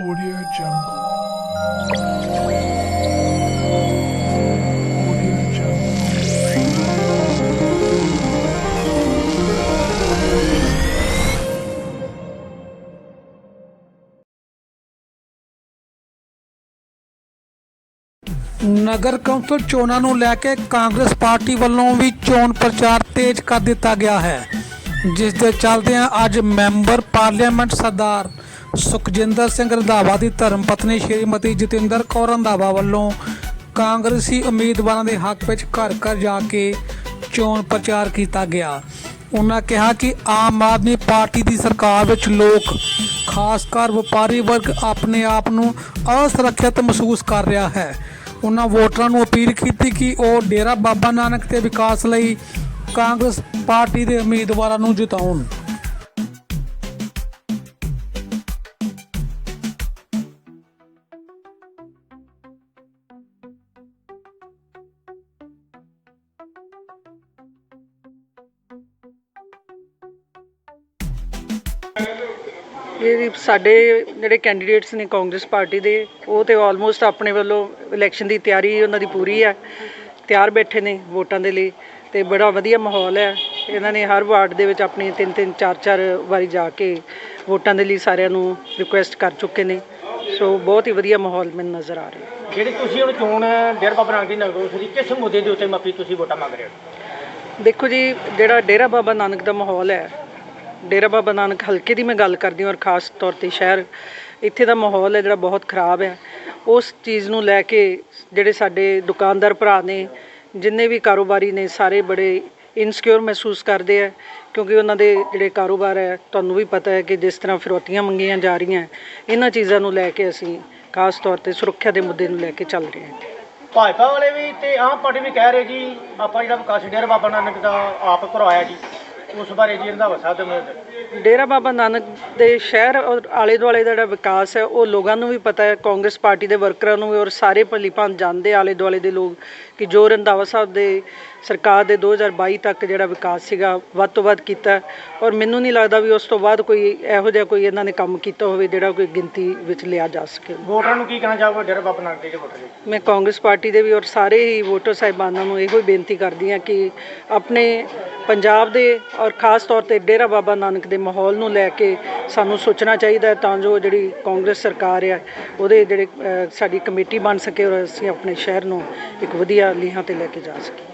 Audio Jungle. Audio Jungle. ਨਗਰ council ਚੋਣਾਂ ਨੂੰ ਲੈ ਕੇ ਕਾਂਗਰਸ ਪਾਰਟੀ ਵੱਲੋਂ ਵੀ ਚੋਣ ਪ੍ਰਚਾਰ ਤੇਜ਼ ਕਰ ਦਿੱਤਾ ਗਿਆ ਹੈ, ਜਿਸ ਦੇ ਚੱਲਦਿਆਂ ਅੱਜ ਮੈਂਬਰ ਪਾਰਲੀਮੈਂਟ ਸਰਦਾਰ ਸੁਖਜਿੰਦਰ ਸਿੰਘ ਰੰਧਾਵਾ ਦੀ ਧਰਮ ਪਤਨੀ ਸ਼੍ਰੀਮਤੀ ਜਤਿੰਦਰ ਕੌਰ ਰੰਧਾਵਾ ਵੱਲੋਂ ਕਾਂਗਰਸੀ ਉਮੀਦਵਾਰਾਂ ਦੇ ਹੱਕ ਵਿੱਚ ਘਰ ਘਰ ਜਾ ਕੇ ਚੋਣ ਪ੍ਰਚਾਰ ਕੀਤਾ ਗਿਆ। ਉਹਨਾਂ ਕਿਹਾ ਕਿ ਆਮ ਆਦਮੀ ਪਾਰਟੀ ਦੀ ਸਰਕਾਰ ਵਿੱਚ ਲੋਕ, ਖਾਸ ਕਰ ਵਪਾਰੀ ਵਰਗ, ਆਪਣੇ ਆਪ ਨੂੰ ਅਸੁਰੱਖਿਅਤ ਮਹਿਸੂਸ ਕਰ ਰਿਹਾ ਹੈ। ਉਹਨਾਂ ਵੋਟਰਾਂ ਨੂੰ ਅਪੀਲ ਕੀਤੀ ਕਿ ਉਹ ਡੇਰਾ ਬਾਬਾ ਨਾਨਕ ਦੇ ਵਿਕਾਸ ਲਈ ਕਾਂਗਰਸ ਪਾਰਟੀ ਦੇ ਉਮੀਦਵਾਰਾਂ ਨੂੰ ਜਿਤਾਉਣ। ਇਹ ਸਾਡੇ ਜਿਹੜੇ ਕੈਂਡੀਡੇਟਸ ਨੇ ਕਾਂਗਰਸ ਪਾਰਟੀ ਦੇ ਉਹ ਤੇ ਆਲਮੋਸਟ ਆਪਣੇ ਵੱਲੋਂ ਇਲੈਕਸ਼ਨ ਦੀ ਤਿਆਰੀ ਉਹਨਾਂ ਦੀ ਪੂਰੀ ਹੈ। ਤਿਆਰ ਬੈਠੇ ਨੇ ਵੋਟਾਂ ਦੇ ਲਈ ਤੇ ਬੜਾ ਵਧੀਆ ਮਾਹੌਲ ਹੈ। ਇਹਨਾਂ ਨੇ ਹਰ ਵਾਰਡ ਦੇ ਵਿੱਚ ਆਪਣੀ ਤਿੰਨ ਤਿੰਨ ਚਾਰ ਚਾਰ ਵਾਰੀ ਜਾ ਕੇ ਵੋਟਾਂ ਦੇ ਲਈ ਸਾਰਿਆਂ ਨੂੰ ਰਿਕੁਐਸਟ ਕਰ ਚੁੱਕੇ ਨੇ। ਸੋ ਬਹੁਤ ਹੀ ਵਧੀਆ ਮਾਹੌਲ ਮੈਨੂੰ ਨਜ਼ਰ ਆ ਰਿਹਾ। ਜਿਹੜੀ ਤੁਸੀਂ ਹੁਣ ਚੋਣ ਡੇਰਾ ਬਾਬਾ ਨਾਨਕ ਦੀ ਨਗਰ ਕੌਂਸਲ ਦੀ ਕਿਸ ਮੁੱਦੇ ਦੇ ਉੱਤੇ ਮਾਫੀ ਤੁਸੀਂ ਵੋਟਾਂ ਮੰਗ ਰਹੇ ਹੋ? ਦੇਖੋ ਜੀ ਜਿਹੜਾ ਡੇਰਾ ਬਾਬਾ ਨਾਨਕ ਦਾ ਮਾਹੌਲ ਹੈ ਡੇਰਾ ਬਾਬਾ ਨਾਨਕ ਹਲਕੇ ਦੀ ਮੈਂ ਗੱਲ ਕਰਦੀ ਹਾਂ ਔਰ ਖਾਸ ਤੌਰ ਤੇ ਸ਼ਹਿਰ, ਇੱਥੇ ਦਾ ਮਾਹੌਲ ਹੈ ਜਿਹੜਾ ਬਹੁਤ ਖਰਾਬ ਹੈ। ਉਸ ਚੀਜ਼ ਨੂੰ ਲੈ ਕੇ ਜਿਹੜੇ ਸਾਡੇ ਦੁਕਾਨਦਾਰ ਭਰਾ ਨੇ, ਜਿੰਨੇ ਵੀ ਕਾਰੋਬਾਰੀ ਨੇ, ਸਾਰੇ ਬੜੇ ਇਨਸਿਕਿਉਰ ਮਹਿਸੂਸ ਕਰਦੇ ਆ, ਕਿਉਂਕਿ ਉਹਨਾਂ ਦੇ ਜਿਹੜੇ ਕਾਰੋਬਾਰ ਹੈ, ਤੁਹਾਨੂੰ ਵੀ ਪਤਾ ਹੈ ਕਿ ਜਿਸ ਤਰ੍ਹਾਂ ਫਿਰੌਤੀਆਂ ਮੰਗੀਆਂ ਜਾ ਰਹੀਆਂ, ਇਹਨਾਂ ਚੀਜ਼ਾਂ ਨੂੰ ਲੈ ਕੇ ਅਸੀਂ ਖਾਸ ਤੌਰ ਤੇ ਸੁਰੱਖਿਆ ਦੇ ਮੁੱਦੇ ਨੂੰ ਲੈ ਕੇ ਚੱਲ ਰਹੇ ਹਾਂ। ਭਾਜਪਾ ਵਾਲੇ ਵੀ ਤੇ ਆਮ ਪਾਰਟੀ ਵੀ ਕਹਿ ਰਹੇ ਜੀ, ਆਪਾਂ ਜਿਹੜਾ ਵਿਕਾਸ ਡੇਰਾ ਬਾਬਾ ਨਾਨਕ ਦਾ ਆਪ ਕਰਵਾਇਆ ਜੀ। ਉਸ ਬਾਰੇ ਜੀ ਰੰਧਾਵਾ ਸਾਹਿਬ ਦੇ ਮੁੱਦੇ ਡੇਰਾ ਬਾਬਾ ਨਾਨਕ ਦੇ ਸ਼ਹਿਰ ਔਰ ਆਲੇ ਦੁਆਲੇ ਦਾ ਜਿਹੜਾ ਵਿਕਾਸ ਹੈ ਉਹ ਲੋਕਾਂ ਨੂੰ ਵੀ ਪਤਾ ਹੈ ਕਾਂਗਰਸ ਪਾਰਟੀ ਦੇ ਵਰਕਰਾਂ ਨੂੰ ਵੀ ਔਰ ਸਾਰੇ ਭਲੀ ਭਾਂਤ ਜਾਣਦੇ ਆਲੇ ਦੁਆਲੇ ਦੇ ਲੋਕ ਕਿ ਜੋ ਰੰਧਾਵਾ ਸਾਹਿਬ ਦੇ ਸਰਕਾਰ ਦੇ 2022 ਤੱਕ ਜਿਹੜਾ ਵਿਕਾਸ ਸੀਗਾ ਵੱਧ ਤੋਂ ਵੱਧ ਕੀਤਾ। ਔਰ ਮੈਨੂੰ ਨਹੀਂ ਲੱਗਦਾ ਵੀ ਉਸ ਤੋਂ ਬਾਅਦ ਕੋਈ ਇਹੋ ਜਿਹਾ ਕੋਈ ਇਹਨਾਂ ਨੇ ਕੰਮ ਕੀਤਾ ਹੋਵੇ ਜਿਹੜਾ ਕੋਈ ਗਿਣਤੀ ਵਿੱਚ ਲਿਆ ਜਾ ਸਕੇ। ਵੋਟਰਾਂ ਨੂੰ ਕੀ ਕਹਿਣਾ ਚਾਹੋਗੇ ਡੇਰਾ ਬਾਬਾ ਨਾਨਕ ਦੇ ਵੋਟਰ ਮੈਂ ਕਾਂਗਰਸ ਪਾਰਟੀ ਦੇ ਵੀ ਔਰ ਸਾਰੇ ਹੀ ਵੋਟਰ ਸਾਹਿਬਾਨਾਂ ਨੂੰ ਇਹੋ ਹੀ ਬੇਨਤੀ ਕਰਦੀ ਹਾਂ ਕਿ ਆਪਣੇ ਪੰਜਾਬ ਦੇ ਔਰ ਖਾਸ ਤੌਰ ਤੇ ਡੇਰਾ ਬਾਬਾ ਨਾਨਕ ਦੇ ਮਾਹੌਲ ਨੂੰ ਲੈ ਕੇ ਸਾਨੂੰ ਸੋਚਣਾ ਚਾਹੀਦਾ ਤਾਂ ਜੋ ਜਿਹੜੀ ਕਾਂਗਰਸ ਸਰਕਾਰ ਹੈ, ਉਹਦੇ ਜਿਹੜੇ ਸਾਡੀ ਕਮੇਟੀ ਬਣ ਸਕੇ ਔਰ ਅਸੀਂ ਆਪਣੇ ਸ਼ਹਿਰ ਨੂੰ ਇੱਕ ਵਧੀਆ ਲੀਹਾਂ ਤੇ ਲੈ ਕੇ ਜਾ ਸਕੀਏ।